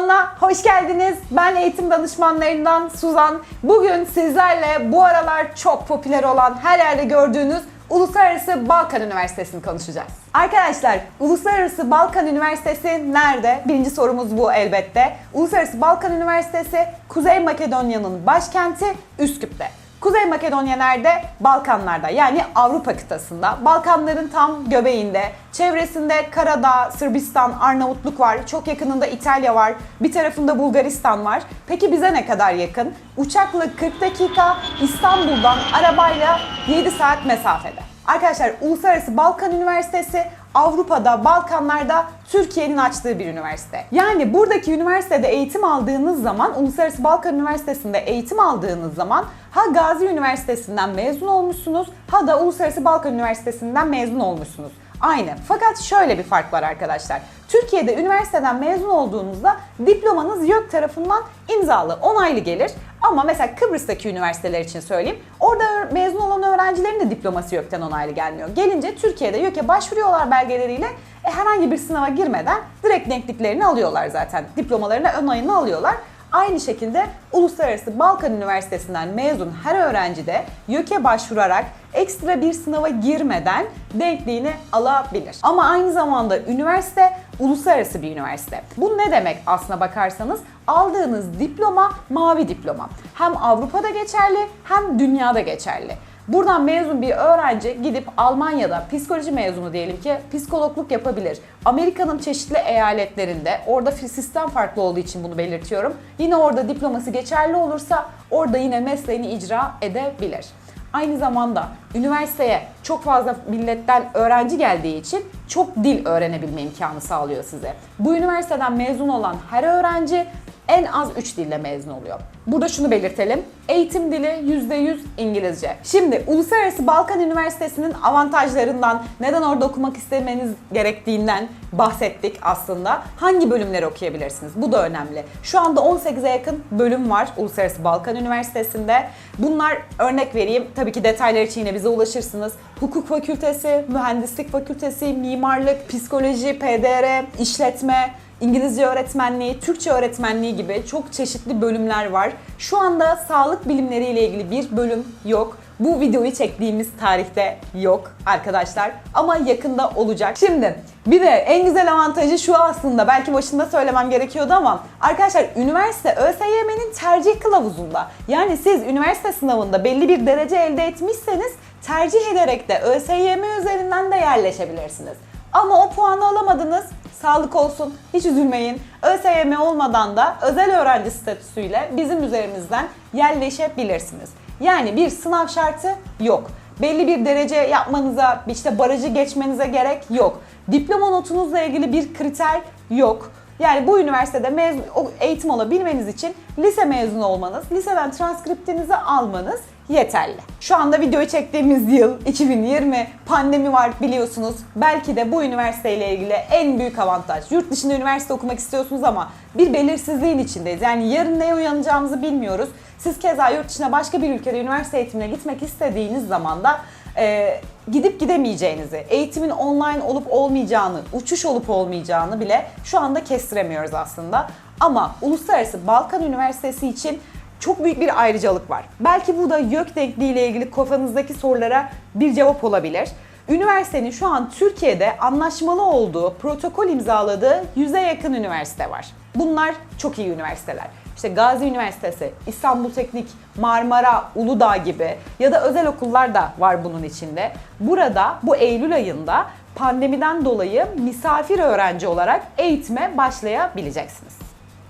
kanalına hoş geldiniz. Ben eğitim danışmanlarından Suzan. Bugün sizlerle bu aralar çok popüler olan her yerde gördüğünüz Uluslararası Balkan Üniversitesi'ni konuşacağız. Arkadaşlar, Uluslararası Balkan Üniversitesi nerede? Birinci sorumuz bu elbette. Uluslararası Balkan Üniversitesi Kuzey Makedonya'nın başkenti Üsküp'te. Kuzey Makedonya nerede? Balkanlarda yani Avrupa kıtasında. Balkanların tam göbeğinde. Çevresinde Karadağ, Sırbistan, Arnavutluk var. Çok yakınında İtalya var. Bir tarafında Bulgaristan var. Peki bize ne kadar yakın? Uçakla 40 dakika, İstanbul'dan arabayla 7 saat mesafede. Arkadaşlar Uluslararası Balkan Üniversitesi Avrupa'da, Balkanlarda Türkiye'nin açtığı bir üniversite. Yani buradaki üniversitede eğitim aldığınız zaman, Uluslararası Balkan Üniversitesi'nde eğitim aldığınız zaman ha Gazi Üniversitesi'nden mezun olmuşsunuz ha da Uluslararası Balkan Üniversitesi'nden mezun olmuşsunuz. Aynı. Fakat şöyle bir fark var arkadaşlar. Türkiye'de üniversiteden mezun olduğunuzda diplomanız YÖK tarafından imzalı, onaylı gelir. Ama mesela Kıbrıs'taki üniversiteler için söyleyeyim. Orada mezun olan öğrencilerin de diploması YÖK'ten onaylı gelmiyor. Gelince Türkiye'de YÖK'e başvuruyorlar belgeleriyle e, herhangi bir sınava girmeden direkt denkliklerini alıyorlar zaten. Diplomalarına onayını alıyorlar. Aynı şekilde Uluslararası Balkan Üniversitesi'nden mezun her öğrenci de YÖK'e başvurarak ekstra bir sınava girmeden denkliğini alabilir. Ama aynı zamanda üniversite uluslararası bir üniversite. Bu ne demek aslına bakarsanız? Aldığınız diploma mavi diploma. Hem Avrupa'da geçerli hem dünyada geçerli. Buradan mezun bir öğrenci gidip Almanya'da psikoloji mezunu diyelim ki psikologluk yapabilir. Amerika'nın çeşitli eyaletlerinde orada sistem farklı olduğu için bunu belirtiyorum. Yine orada diploması geçerli olursa orada yine mesleğini icra edebilir. Aynı zamanda üniversiteye çok fazla milletten öğrenci geldiği için çok dil öğrenebilme imkanı sağlıyor size. Bu üniversiteden mezun olan her öğrenci en az 3 dille mezun oluyor. Burada şunu belirtelim. Eğitim dili %100 İngilizce. Şimdi Uluslararası Balkan Üniversitesi'nin avantajlarından, neden orada okumak istemeniz gerektiğinden bahsettik aslında. Hangi bölümleri okuyabilirsiniz? Bu da önemli. Şu anda 18'e yakın bölüm var Uluslararası Balkan Üniversitesi'nde. Bunlar örnek vereyim. Tabii ki detaylar için yine bize ulaşırsınız. Hukuk Fakültesi, Mühendislik Fakültesi, Mimarlık, Psikoloji, PDR, İşletme, İngilizce öğretmenliği, Türkçe öğretmenliği gibi çok çeşitli bölümler var. Şu anda sağlık bilimleri ile ilgili bir bölüm yok. Bu videoyu çektiğimiz tarihte yok arkadaşlar ama yakında olacak. Şimdi bir de en güzel avantajı şu aslında belki başında söylemem gerekiyordu ama arkadaşlar üniversite ÖSYM'nin tercih kılavuzunda. Yani siz üniversite sınavında belli bir derece elde etmişseniz tercih ederek de ÖSYM üzerinden de yerleşebilirsiniz. Ama o puanı alamadınız. Sağlık olsun, hiç üzülmeyin. ÖSYM olmadan da özel öğrenci statüsüyle bizim üzerimizden yerleşebilirsiniz. Yani bir sınav şartı yok. Belli bir derece yapmanıza, işte barajı geçmenize gerek yok. Diploma notunuzla ilgili bir kriter yok. Yani bu üniversitede mezun, eğitim alabilmeniz için lise mezunu olmanız, liseden transkriptinizi almanız yeterli. Şu anda videoyu çektiğimiz yıl 2020 pandemi var biliyorsunuz. Belki de bu üniversiteyle ilgili en büyük avantaj. Yurt dışında üniversite okumak istiyorsunuz ama bir belirsizliğin içindeyiz. Yani yarın neye uyanacağımızı bilmiyoruz. Siz keza yurt dışına başka bir ülkede üniversite eğitimine gitmek istediğiniz zaman da e, gidip gidemeyeceğinizi, eğitimin online olup olmayacağını, uçuş olup olmayacağını bile şu anda kestiremiyoruz aslında. Ama Uluslararası Balkan Üniversitesi için çok büyük bir ayrıcalık var. Belki bu da YÖK denkliği ile ilgili kafanızdaki sorulara bir cevap olabilir. Üniversitenin şu an Türkiye'de anlaşmalı olduğu, protokol imzaladığı yüze yakın üniversite var. Bunlar çok iyi üniversiteler. İşte Gazi Üniversitesi, İstanbul Teknik, Marmara, Uludağ gibi ya da özel okullar da var bunun içinde. Burada bu Eylül ayında pandemiden dolayı misafir öğrenci olarak eğitime başlayabileceksiniz.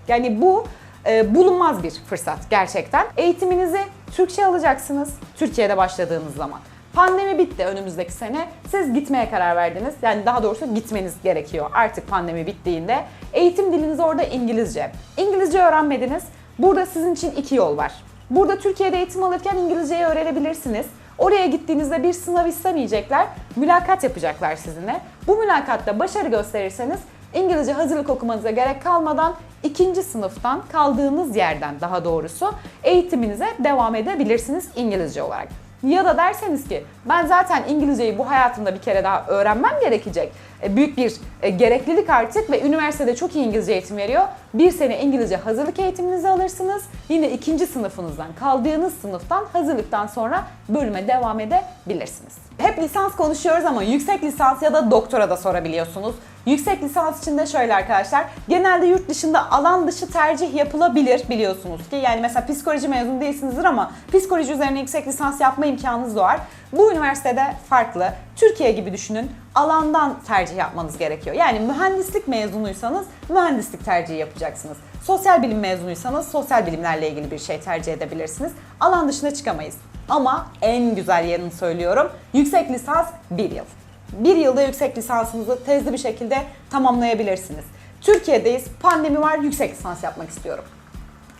Yani bu e, bulunmaz bir fırsat gerçekten. Eğitiminizi Türkçe alacaksınız Türkiye'de başladığınız zaman. Pandemi bitti önümüzdeki sene. Siz gitmeye karar verdiniz. Yani daha doğrusu gitmeniz gerekiyor artık pandemi bittiğinde. Eğitim diliniz orada İngilizce. İngilizce öğrenmediniz. Burada sizin için iki yol var. Burada Türkiye'de eğitim alırken İngilizceyi öğrenebilirsiniz. Oraya gittiğinizde bir sınav istemeyecekler, mülakat yapacaklar sizinle. Bu mülakatta başarı gösterirseniz İngilizce hazırlık okumanıza gerek kalmadan ikinci sınıftan kaldığınız yerden daha doğrusu eğitiminize devam edebilirsiniz İngilizce olarak. Ya da derseniz ki ben zaten İngilizceyi bu hayatımda bir kere daha öğrenmem gerekecek. E, Büyük bir e, gereklilik artık ve üniversitede çok iyi İngilizce eğitim veriyor. bir sene İngilizce hazırlık eğitiminizi alırsınız. Yine ikinci sınıfınızdan kaldığınız sınıftan hazırlıktan sonra bölüme devam edebilirsiniz. Hep lisans konuşuyoruz ama yüksek lisans ya da doktora da sorabiliyorsunuz. Yüksek lisans için de şöyle arkadaşlar. Genelde yurt dışında alan dışı tercih yapılabilir biliyorsunuz ki. Yani mesela psikoloji mezunu değilsinizdir ama psikoloji üzerine yüksek lisans yapma imkanınız doğar. Bu üniversitede farklı. Türkiye gibi düşünün. Alandan tercih yapmanız gerekiyor. Yani mühendislik mezunuysanız mühendislik tercihi yapacaksınız. Sosyal bilim mezunuysanız sosyal bilimlerle ilgili bir şey tercih edebilirsiniz. Alan dışına çıkamayız. Ama en güzel yanını söylüyorum. Yüksek lisans bir yıl. Bir yılda yüksek lisansınızı tezli bir şekilde tamamlayabilirsiniz. Türkiye'deyiz, pandemi var, yüksek lisans yapmak istiyorum.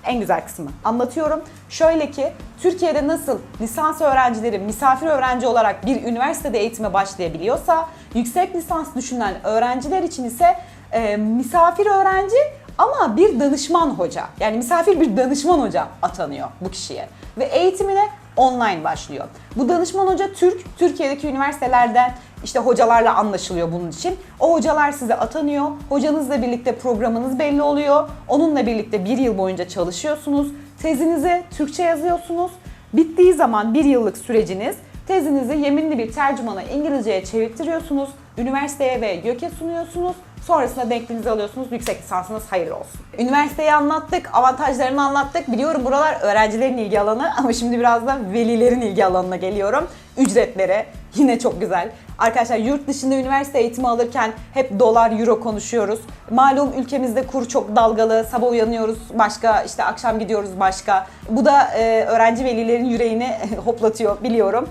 En güzel kısmı anlatıyorum. Şöyle ki Türkiye'de nasıl lisans öğrencileri misafir öğrenci olarak bir üniversitede eğitime başlayabiliyorsa yüksek lisans düşünen öğrenciler için ise e, misafir öğrenci ama bir danışman hoca yani misafir bir danışman hoca atanıyor bu kişiye ve eğitimine online başlıyor. Bu danışman hoca Türk, Türkiye'deki üniversitelerden işte hocalarla anlaşılıyor bunun için. O hocalar size atanıyor. Hocanızla birlikte programınız belli oluyor. Onunla birlikte bir yıl boyunca çalışıyorsunuz. Tezinizi Türkçe yazıyorsunuz. Bittiği zaman bir yıllık süreciniz tezinizi yeminli bir tercümana İngilizceye çevirtiriyorsunuz. Üniversiteye ve YÖK'e sunuyorsunuz. Sonrasında denkliğinizi alıyorsunuz. Yüksek lisansınız hayırlı olsun. Üniversiteyi anlattık, avantajlarını anlattık. Biliyorum buralar öğrencilerin ilgi alanı ama şimdi biraz da velilerin ilgi alanına geliyorum. Ücretlere yine çok güzel. Arkadaşlar yurt dışında üniversite eğitimi alırken hep dolar, euro konuşuyoruz. Malum ülkemizde kur çok dalgalı. Sabah uyanıyoruz başka, işte akşam gidiyoruz başka. Bu da e, öğrenci velilerin yüreğini hoplatıyor biliyorum.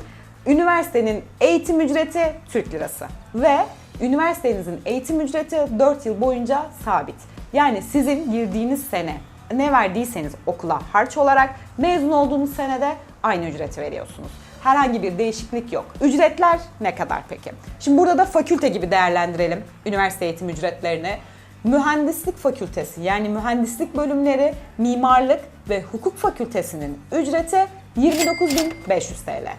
Üniversitenin eğitim ücreti Türk lirası ve üniversitenizin eğitim ücreti 4 yıl boyunca sabit. Yani sizin girdiğiniz sene ne verdiyseniz okula harç olarak mezun olduğunuz senede aynı ücreti veriyorsunuz. Herhangi bir değişiklik yok. Ücretler ne kadar peki? Şimdi burada da fakülte gibi değerlendirelim üniversite eğitim ücretlerini. Mühendislik fakültesi yani mühendislik bölümleri, mimarlık ve hukuk fakültesinin ücreti 29.500 TL.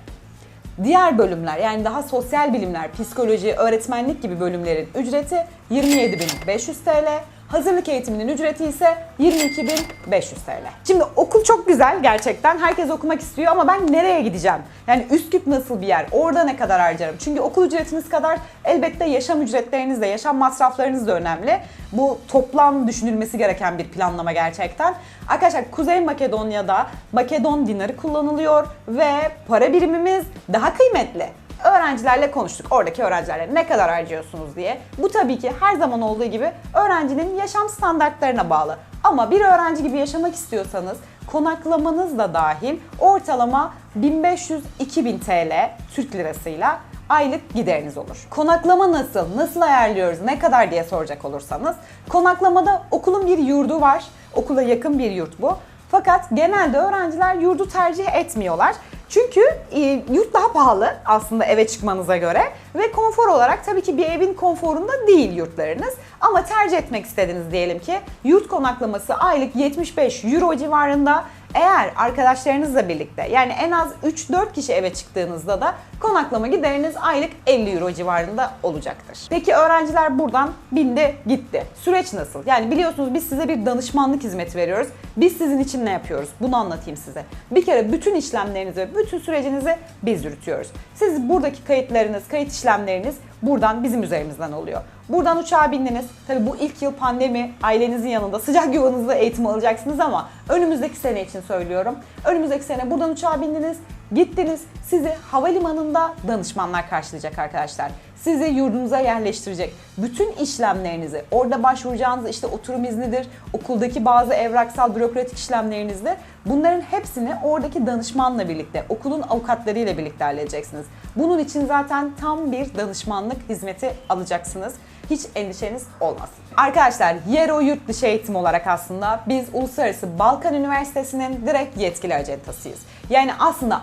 Diğer bölümler yani daha sosyal bilimler, psikoloji, öğretmenlik gibi bölümlerin ücreti 27.500 TL. Hazırlık eğitiminin ücreti ise 22.500 TL. Şimdi okul çok güzel gerçekten. Herkes okumak istiyor ama ben nereye gideceğim? Yani Üsküp nasıl bir yer? Orada ne kadar harcarım? Çünkü okul ücretiniz kadar elbette yaşam ücretleriniz de, yaşam masraflarınız da önemli. Bu toplam düşünülmesi gereken bir planlama gerçekten. Arkadaşlar Kuzey Makedonya'da Makedon dinarı kullanılıyor ve para birimimiz daha kıymetli öğrencilerle konuştuk. Oradaki öğrencilerle ne kadar harcıyorsunuz diye. Bu tabii ki her zaman olduğu gibi öğrencinin yaşam standartlarına bağlı. Ama bir öğrenci gibi yaşamak istiyorsanız konaklamanız da dahil ortalama 1500-2000 TL Türk lirasıyla aylık gideriniz olur. Konaklama nasıl? Nasıl ayarlıyoruz? Ne kadar diye soracak olursanız. Konaklamada okulun bir yurdu var. Okula yakın bir yurt bu. Fakat genelde öğrenciler yurdu tercih etmiyorlar. Çünkü e, yurt daha pahalı aslında eve çıkmanıza göre ve konfor olarak tabii ki bir evin konforunda değil yurtlarınız. Ama tercih etmek istediniz diyelim ki yurt konaklaması aylık 75 euro civarında. Eğer arkadaşlarınızla birlikte yani en az 3-4 kişi eve çıktığınızda da konaklama gideriniz aylık 50 euro civarında olacaktır. Peki öğrenciler buradan bindi gitti. Süreç nasıl? Yani biliyorsunuz biz size bir danışmanlık hizmeti veriyoruz. Biz sizin için ne yapıyoruz? Bunu anlatayım size. Bir kere bütün işlemlerinizi ve bütün sürecinizi biz yürütüyoruz. Siz buradaki kayıtlarınız, kayıt işlemleriniz buradan bizim üzerimizden oluyor. Buradan uçağa bindiniz. Tabii bu ilk yıl pandemi ailenizin yanında sıcak yuvanızda eğitim alacaksınız ama önümüzdeki sene için söylüyorum. Önümüzdeki sene buradan uçağa bindiniz, gittiniz. Sizi havalimanında danışmanlar karşılayacak arkadaşlar. Sizi yurdunuza yerleştirecek. Bütün işlemlerinizi, orada başvuracağınız işte oturum iznidir, okuldaki bazı evraksal bürokratik işlemlerinizdir. Bunların hepsini oradaki danışmanla birlikte, okulun avukatlarıyla birlikte halledeceksiniz. Bunun için zaten tam bir danışmanlık hizmeti alacaksınız. Hiç endişeniz olmasın. Arkadaşlar YERO yurt dışı eğitim olarak aslında biz Uluslararası Balkan Üniversitesi'nin direkt yetkili acentasıyız. Yani aslında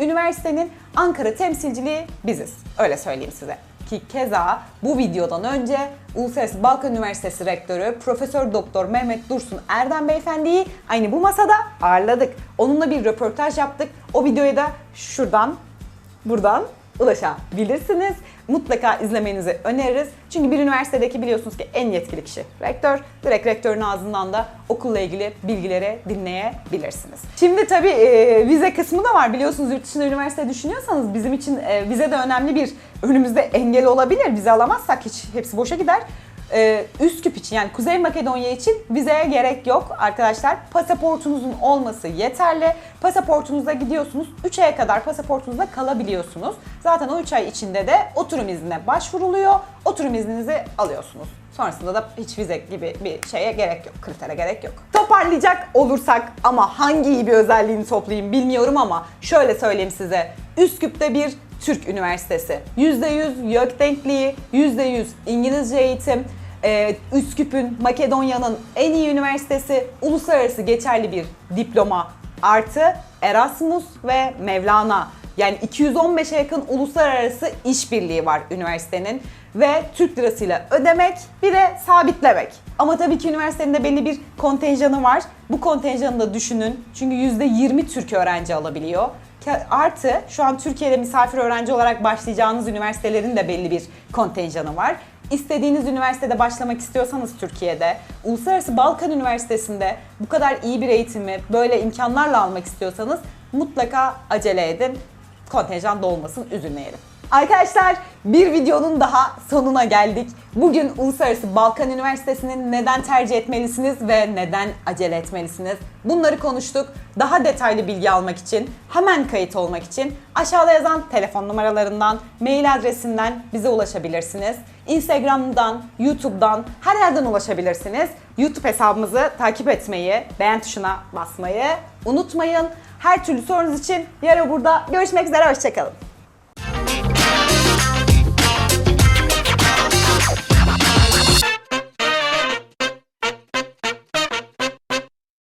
üniversitenin Ankara temsilciliği biziz. Öyle söyleyeyim size ki keza bu videodan önce Uluslararası Balkan Üniversitesi Rektörü Profesör Doktor Mehmet Dursun Erdem Beyefendi'yi aynı bu masada ağırladık. Onunla bir röportaj yaptık. O videoyu da şuradan, buradan ulaşabilirsiniz. Mutlaka izlemenizi öneririz. Çünkü bir üniversitedeki biliyorsunuz ki en yetkili kişi rektör. Direkt rektörün ağzından da okulla ilgili bilgileri dinleyebilirsiniz. Şimdi tabii e, vize kısmı da var. Biliyorsunuz yurt dışında üniversite düşünüyorsanız bizim için e, vize de önemli bir önümüzde engel olabilir. Vize alamazsak hiç hepsi boşa gider. Ee, Üsküp için yani Kuzey Makedonya için vizeye gerek yok arkadaşlar. Pasaportunuzun olması yeterli. Pasaportunuzla gidiyorsunuz. 3 aya kadar pasaportunuzda kalabiliyorsunuz. Zaten o 3 ay içinde de oturum iznine başvuruluyor. Oturum izninizi alıyorsunuz. Sonrasında da hiç vize gibi bir şeye gerek yok, kritere gerek yok. Toparlayacak olursak ama hangi iyi bir özelliğini toplayayım bilmiyorum ama şöyle söyleyeyim size. Üsküp'te bir Türk Üniversitesi. %100 YÖK denkliği, %100 İngilizce eğitim, ee, Üsküp'ün, Makedonya'nın en iyi üniversitesi, uluslararası geçerli bir diploma artı Erasmus ve Mevlana. Yani 215'e yakın uluslararası işbirliği var üniversitenin ve Türk lirasıyla ödemek bir de sabitlemek. Ama tabii ki üniversitenin de belli bir kontenjanı var. Bu kontenjanı da düşünün. Çünkü %20 Türk öğrenci alabiliyor. Artı şu an Türkiye'de misafir öğrenci olarak başlayacağınız üniversitelerin de belli bir kontenjanı var. İstediğiniz üniversitede başlamak istiyorsanız Türkiye'de, Uluslararası Balkan Üniversitesi'nde bu kadar iyi bir eğitimi böyle imkanlarla almak istiyorsanız mutlaka acele edin. Kontenjan dolmasın, üzülmeyelim. Arkadaşlar bir videonun daha sonuna geldik. Bugün Uluslararası Balkan Üniversitesi'nin neden tercih etmelisiniz ve neden acele etmelisiniz? Bunları konuştuk. Daha detaylı bilgi almak için, hemen kayıt olmak için aşağıda yazan telefon numaralarından, mail adresinden bize ulaşabilirsiniz. Instagram'dan, YouTube'dan her yerden ulaşabilirsiniz. YouTube hesabımızı takip etmeyi, beğen tuşuna basmayı unutmayın. Her türlü sorunuz için yarın burada görüşmek üzere, hoşçakalın.